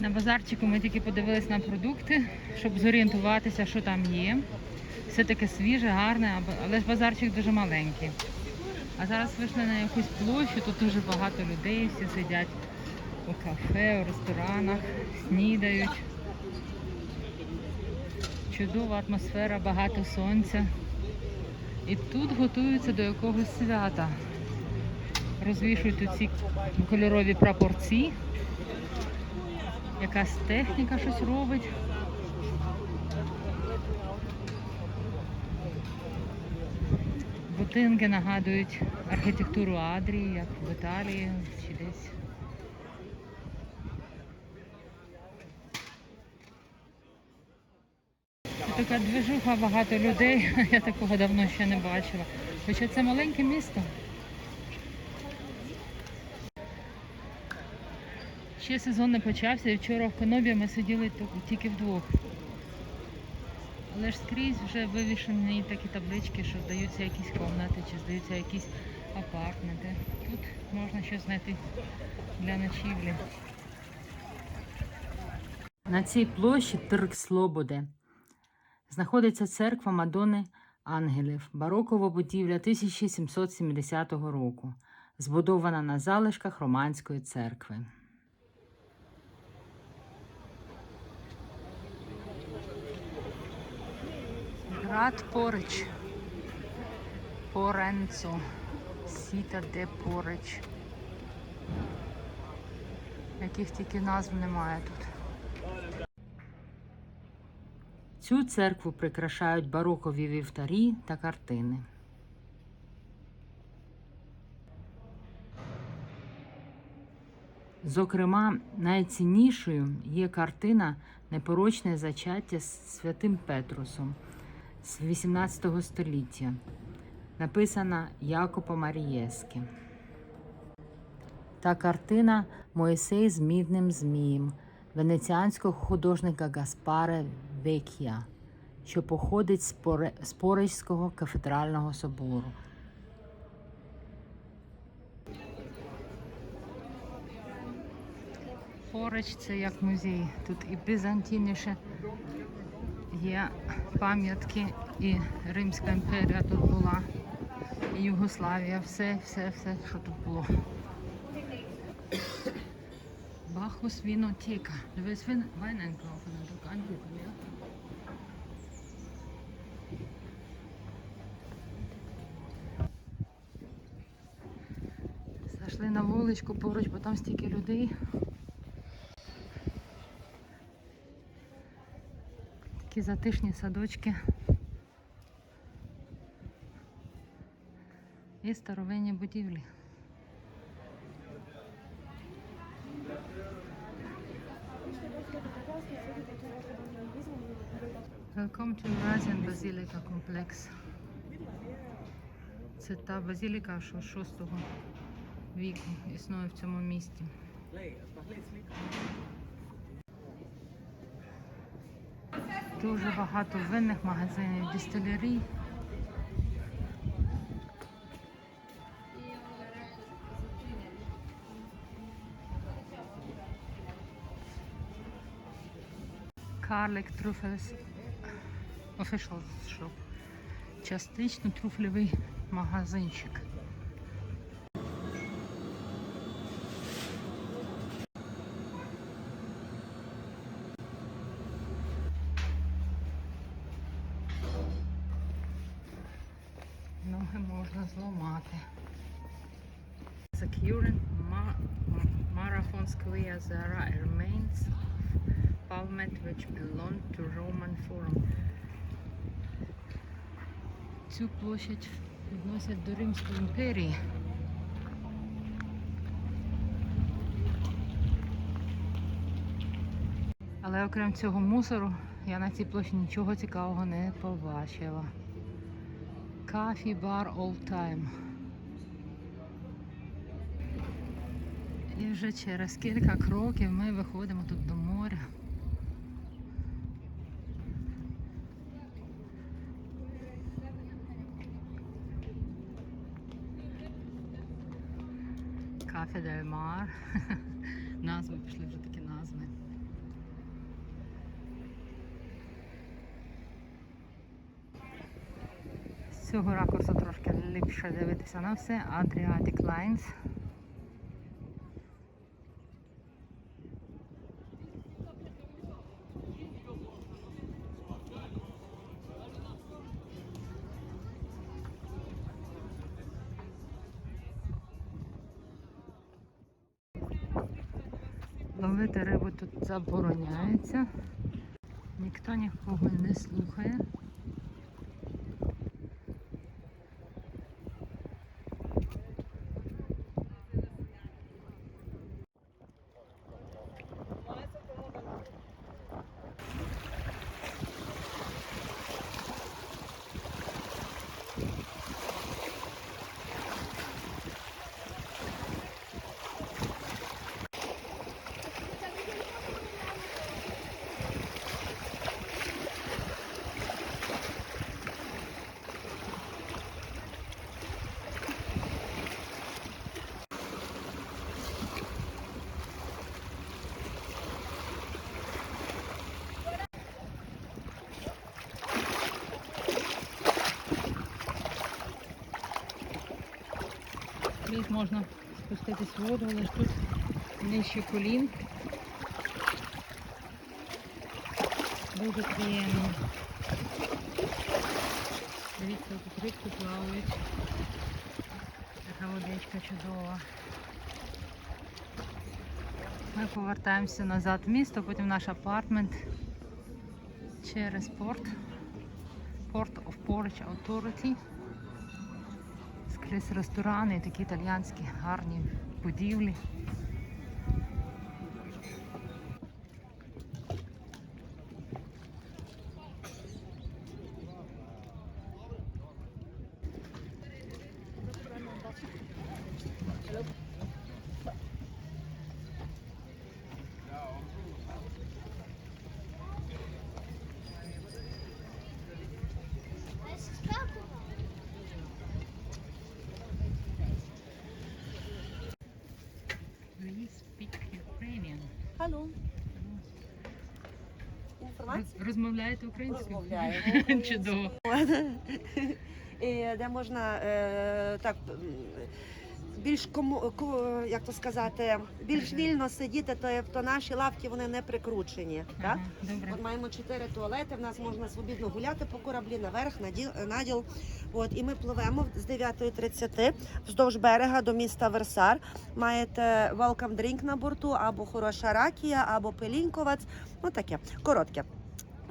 На базарчику ми тільки подивились на продукти, щоб зорієнтуватися, що там є. Все таке свіже, гарне, але ж базарчик дуже маленький. А зараз вийшли на якусь площу, тут дуже багато людей, всі сидять у кафе, у ресторанах, снідають. Чудова атмосфера, багато сонця. І тут готуються до якогось свята. Розвішують ці кольорові прапорці. Якась техніка щось робить. Будинки нагадують архітектуру Адрії, як в Італії чи десь. Така движуха, багато людей. Я такого давно ще не бачила. Хоча це маленьке місто. Ще сезон не почався і вчора в Конобі ми сиділи тільки- вдвох. Але ж скрізь вже вивішені такі таблички, що здаються якісь кімнати чи здаються якісь апартменти. Тут можна щось знайти для ночівлі. На цій площі Трк Слободи знаходиться церква Мадони Ангелів, барокова будівля 1770 року, збудована на залишках Романської церкви. Град поруч. Поренцо. Сіта де поруч. Яких тільки назв немає тут. Цю церкву прикрашають барокові вівтарі та картини. Зокрема, найціннішою є картина Непорочне зачаття з святим Петрусом з 18 століття, написана Якопо Марієски. Та картина Моїсей з мідним змієм венеціанського художника Гаспаре Век'я, що походить з Поризького кафедрального собору. Поруч це як музей. Тут і бізантійніше є пам'ятки, і Римська імперія тут була, і Югославія, все, все, все, що тут було. Бахус вінотека. Дивись, він angucken, ja? Зайшли на вуличку поруч, бо там стільки людей. Такі затишні садочки. І старовинні будівлі. Welcome to Eurasian Basilica Complex. Це та базиліка, що 6 віку існує в цьому місті. Дуже багато винних магазинів, дистилерій. Карлик Truffles Official Shop. Частично труфлевий магазинчик. Ноги можна зламати. Securing Ma- Marathon Square there remains pavement which belonged to Roman Forum. Цю площадь відносять до Римської імперії. Але окрім цього мусору, я на цій площі нічого цікавого не побачила. Кафі бар All. І вже через кілька кроків ми виходимо тут до моря. Кафе Дель Мар. Назви пішли вже такі назви. Цього ракурсу трошки ліпше дивитися на все. Adriatic Lines. Ловити рибу тут забороняється. Ніхто нікого не слухає. Десь можна спуститись в воду, але ж тут нижче колін. Дуже приємно. Дивіться, тут рибки плавають. Така водичка чудова. Ми повертаємося назад в місто, потім наш апартмент через порт. Port of Porridge Authority. Скрізь ресторани, такі італіянські гарні будівлі. Do Алло. Інформація? Розмовляєте українською? Розмовляємо. Чудово. І де можна е, так більш кому як то сказати, більш вільно сидіти, то, то наші лавки вони не прикручені. Так? Добре. От маємо чотири туалети. В нас можна свобідно гуляти по кораблі наверх, наділ, наділ. От і ми пливемо з 9.30 вздовж берега до міста Версар. Маєте welcome drink на борту, або хороша ракія, або пелінковац. Ну таке коротке.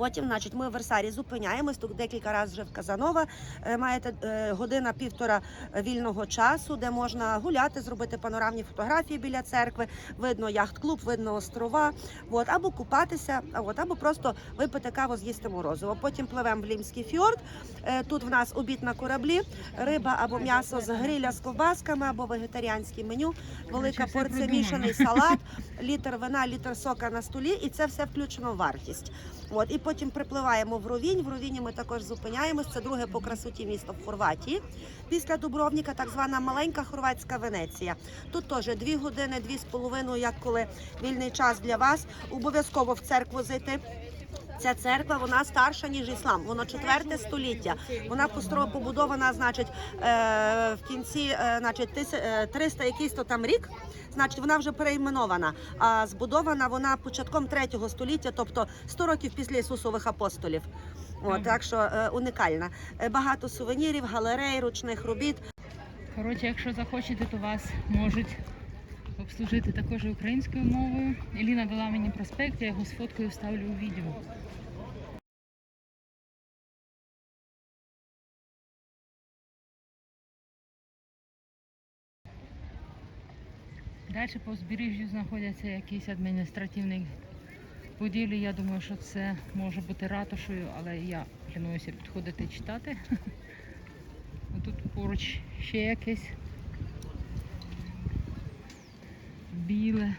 Потім, значить, ми в Версарі зупиняємось. Тут декілька разів вже в Казанова. Е, Маєте е, година півтора вільного часу, де можна гуляти, зробити панорамні фотографії біля церкви. Видно яхт-клуб, видно острова. От, або купатися, от, або просто випити каву, з'їсти морозиво. Потім пливемо в Лімський фьорд. Е, Тут в нас обід на кораблі, риба або м'ясо з гриля з ковбасками, або вегетаріанське меню, велика порція мішаний салат, літр вина, літр сока на столі, і це все включено в вартість. От і потім припливаємо в Ровінь. В Ровіні ми також зупиняємось. Це друге по красоті місто в Хорватії. Після Дубровніка так звана маленька хорватська Венеція. Тут теж дві години, дві з половиною, як коли вільний час для вас. Обов'язково в церкву зайти. Ця церква вона старша ніж іслам. Воно четверте століття. Вона побудована, значить, е, в кінці, е, значить, тис- е, 300 якийсь то там рік. Значить, вона вже перейменована. А збудована вона початком третього століття, тобто 100 років після Ісусових апостолів. От, так що унікальна. Е, Багато сувенірів, галерей, ручних робіт. Коротше, якщо захочете, то вас можуть обслужити також українською мовою. Еліна дала мені проспект, я його з фоткою вставлю у відео. Далі по узбережжю знаходяться якісь адміністративні будівлі. Я думаю, що це може бути ратушею, але я плануюся підходити читати. Тут поруч ще якесь біле.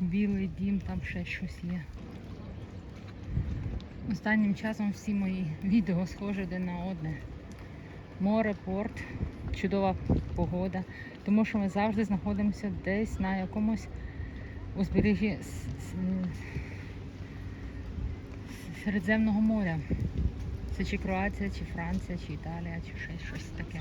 Білий дім, там ще щось є. Останнім часом всі мої відео схожі один на одне. Море, порт, чудова погода, тому що ми завжди знаходимося десь на якомусь узбережжі Середземного моря. Це чи Кроація, чи Франція, чи Італія, чи щось, щось таке.